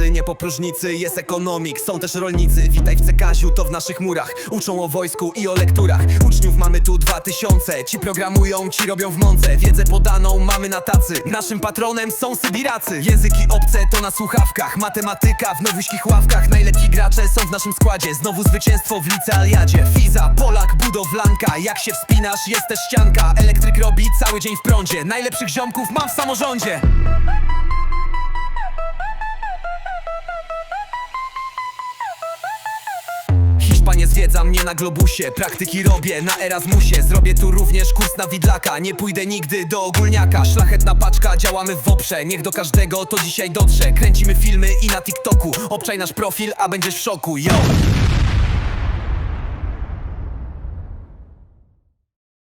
pracy, nie po próżnicy Jest ekonomik, są też rolnicy. Witaj w Cekaziu, to w naszych murach. Uczą o wojsku i o lekturach. Uczniów mamy tu dwa tysiące Ci programują, ci robią w mące. Wiedzę podaną mamy na tacy. Naszym patronem są Sybiracy. Języki obce to na słuchawkach. Matematyka w nowyśkich ławkach. Najlepsi gracze są w naszym składzie. Znowu zwycięstwo w licealiadzie. Fiza, Polak, budowlanka. Jak się wspinasz, jest też ścianka. Elektryk robi cały dzień w prądzie. Najlepszych ziomków mam w samorządzie zwiedza mnie na globusie Praktyki robię na Erasmusie. Zrobię tu również kurs na widlaka Nie pójdę nigdy do ogólniaka. Szlachetna paczka, działamy w oprze Niech do każdego to dzisiaj dotrze. Kręcimy filmy i na TikToku Obczaj nasz profil, a będziesz w szoku, yo